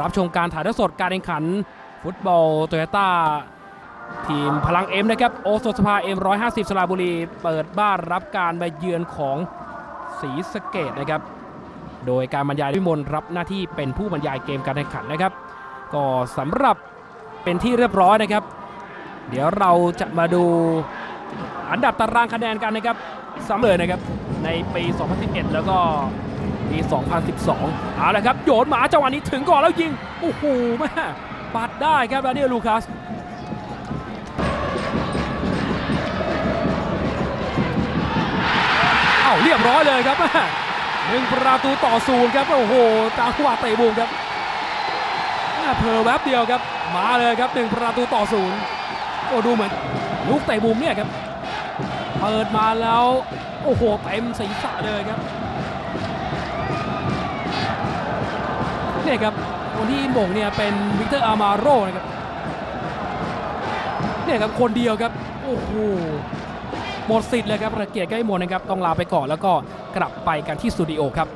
รับชมการถ่ายทอดสดการแข่งขัน ฟุตบอลโตโยต้าทีมพลังเอ็มนะครับโอโซสภาเอ็มร้อยห้าสิบสระบุรี เปิดบ้านรับการมาเยือนของศรีสะเกดนะครับ โดยการบรรยายวิมลรับหน้าที่เป็นผู้บรรยายเกมการแข่งขันนะครับ ก็สำหรับเป็นที่เรียบร้อยนะครับ เดี๋ยวเราจะมาดูอันดับตารางคะแนนกันนะครับซ้ำเลยนะครับในปี 2011 แล้วก็ ปี 2012 เอาละครับ โยนหมาจังหวะนี้ถึงก่อนแล้วยิง โอ้โหแม่ปัดได้ครับดานิเอลลูคัสเอ้าเรียบร้อยเลยครับแม่หนึ่งประตูต่อศูนย์ครับ โอ้โหจังหวะเตะบุกครับเพอแวบเดียวครับ มาเลยครับหนึ่งประตูต่อศูนย์โอ้ดูเหมือนลูกเตะบุมเนี่ยครับ เปิดมาแล้ว โอ้โหเต็มศีรษะเลยครับ เนี่ยครับคนที่หม่งเนี่ยเป็นวิกเตอร์อามาโรนะครับเนี่ยครับคนเดียวครับโอ้โหหมดสิทธิ์เลยครับระเกียรติใกล้หมดนะครับต้องลาไปก่อนแล้วก็กลับไปกันที่สตูดิโอครับ